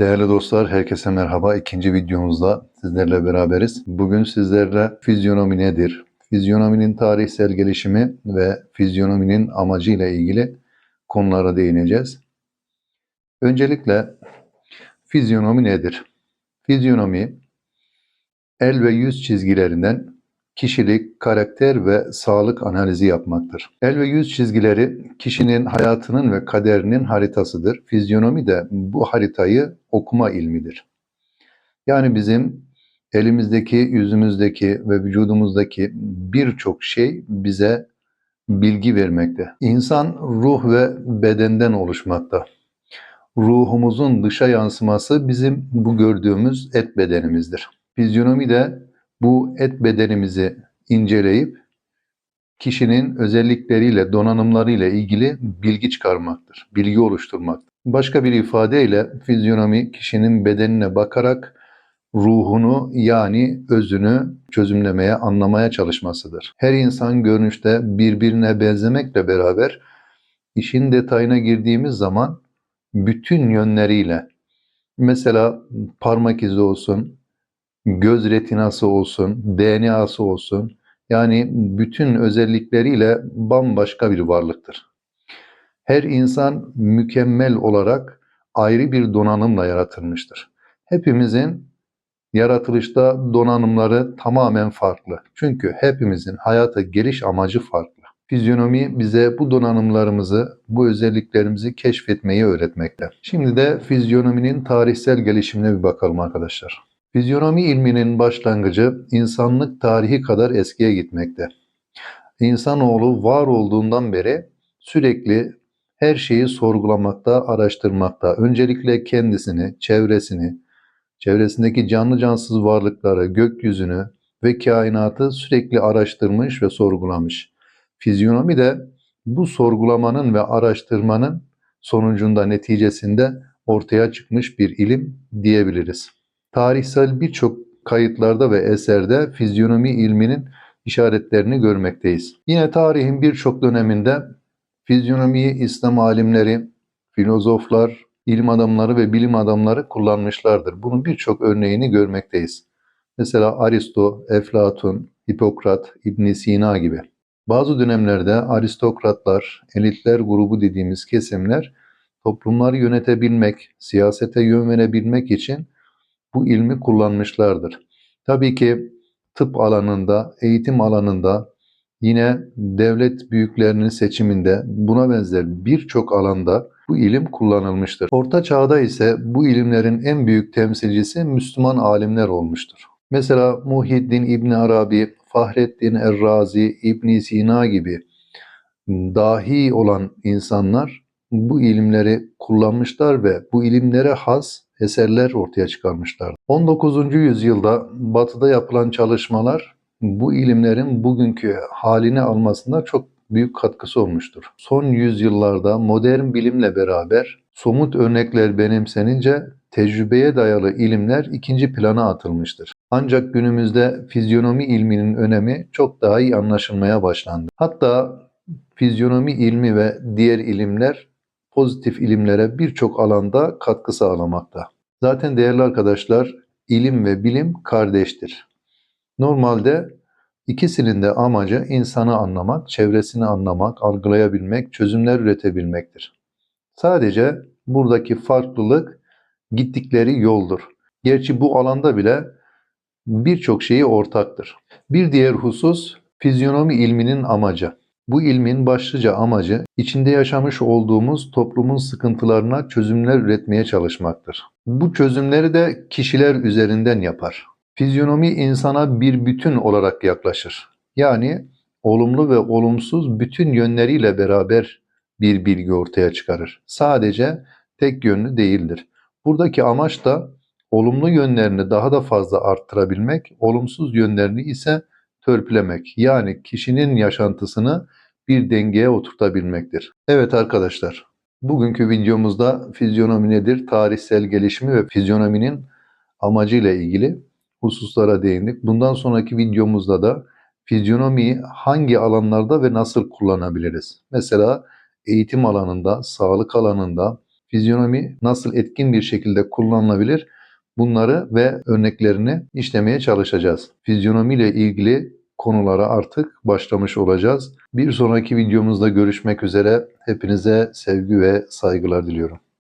Değerli dostlar, herkese merhaba. İkinci videomuzda sizlerle beraberiz. Bugün sizlerle fizyonomi nedir, fizyonominin tarihsel gelişimi ve fizyonominin amacıyla ilgili konulara değineceğiz. Öncelikle fizyonomi nedir? Fizyonomi, el ve yüz çizgilerinden kişilik, karakter ve sağlık analizi yapmaktır. El ve yüz çizgileri kişinin hayatının ve kaderinin haritasıdır. Fizyonomi de bu haritayı okuma ilmidir. Yani bizim elimizdeki, yüzümüzdeki ve vücudumuzdaki birçok şey bize bilgi vermekte. İnsan ruh ve bedenden oluşmakta. Ruhumuzun dışa yansıması bizim bu gördüğümüz et bedenimizdir. Fizyonomi de bu et bedenimizi inceleyip kişinin özellikleriyle, donanımlarıyla ilgili bilgi çıkarmaktır, bilgi oluşturmaktır. Başka bir ifadeyle fizyonomi kişinin bedenine bakarak ruhunu yani özünü çözümlemeye, anlamaya çalışmasıdır. Her insan görünüşte birbirine benzemekle beraber işin detayına girdiğimiz zaman bütün yönleriyle mesela parmak izi olsun, göz retinası olsun, DNA'sı olsun yani bütün özellikleriyle bambaşka bir varlıktır. Her insan mükemmel olarak ayrı bir donanımla yaratılmıştır. Hepimizin yaratılışta donanımları tamamen farklı. Çünkü hepimizin hayata geliş amacı farklı. Fizyonomi bize bu donanımlarımızı, bu özelliklerimizi keşfetmeyi öğretmekte. Şimdi de fizyonominin tarihsel gelişimine bir bakalım arkadaşlar. Fizyonomi ilminin başlangıcı insanlık tarihi kadar eskiye gitmekte. İnsanoğlu var olduğundan beri sürekli her şeyi sorgulamakta, araştırmakta. Öncelikle kendisini, çevresini, çevresindeki canlı cansız varlıkları, gökyüzünü ve kainatı sürekli araştırmış ve sorgulamış. Fizyonomi de bu sorgulamanın ve araştırmanın sonucunda neticesinde ortaya çıkmış bir ilim diyebiliriz. Tarihsel birçok kayıtlarda ve eserde fizyonomi ilminin işaretlerini görmekteyiz. Yine tarihin birçok döneminde fizyonomiyi İslam alimleri, filozoflar, ilim adamları ve bilim adamları kullanmışlardır. Bunun birçok örneğini görmekteyiz. Mesela Aristo, Eflatun, Hipokrat, İbn Sina gibi. Bazı dönemlerde aristokratlar, elitler grubu dediğimiz kesimler toplumları yönetebilmek, siyasete yön verebilmek için bu ilmi kullanmışlardır. Tabii ki tıp alanında, eğitim alanında, yine devlet büyüklerinin seçiminde buna benzer birçok alanda bu ilim kullanılmıştır. Orta çağda ise bu ilimlerin en büyük temsilcisi Müslüman alimler olmuştur. Mesela Muhyiddin İbn Arabi, Fahrettin Errazi, İbn Sina gibi dahi olan insanlar bu ilimleri kullanmışlar ve bu ilimlere has eserler ortaya çıkarmışlar. 19. yüzyılda batıda yapılan çalışmalar bu ilimlerin bugünkü halini almasında çok büyük katkısı olmuştur. Son yüzyıllarda modern bilimle beraber somut örnekler benimsenince tecrübeye dayalı ilimler ikinci plana atılmıştır. Ancak günümüzde fizyonomi ilminin önemi çok daha iyi anlaşılmaya başlandı. Hatta fizyonomi ilmi ve diğer ilimler pozitif ilimlere birçok alanda katkı sağlamakta. Zaten değerli arkadaşlar ilim ve bilim kardeştir. Normalde ikisinin de amacı insanı anlamak, çevresini anlamak, algılayabilmek, çözümler üretebilmektir. Sadece buradaki farklılık gittikleri yoldur. Gerçi bu alanda bile birçok şeyi ortaktır. Bir diğer husus fizyonomi ilminin amacı. Bu ilmin başlıca amacı içinde yaşamış olduğumuz toplumun sıkıntılarına çözümler üretmeye çalışmaktır. Bu çözümleri de kişiler üzerinden yapar. Fizyonomi insana bir bütün olarak yaklaşır. Yani olumlu ve olumsuz bütün yönleriyle beraber bir bilgi ortaya çıkarır. Sadece tek yönlü değildir. Buradaki amaç da olumlu yönlerini daha da fazla arttırabilmek, olumsuz yönlerini ise törpülemek. Yani kişinin yaşantısını bir dengeye oturtabilmektir. Evet arkadaşlar, bugünkü videomuzda fizyonomi nedir, tarihsel gelişimi ve fizyonominin amacıyla ilgili hususlara değindik. Bundan sonraki videomuzda da fizyonomiyi hangi alanlarda ve nasıl kullanabiliriz? Mesela eğitim alanında, sağlık alanında, fizyonomi nasıl etkin bir şekilde kullanılabilir bunları ve örneklerini işlemeye çalışacağız. Fizyonomi ile ilgili konulara artık başlamış olacağız. Bir sonraki videomuzda görüşmek üzere. Hepinize sevgi ve saygılar diliyorum.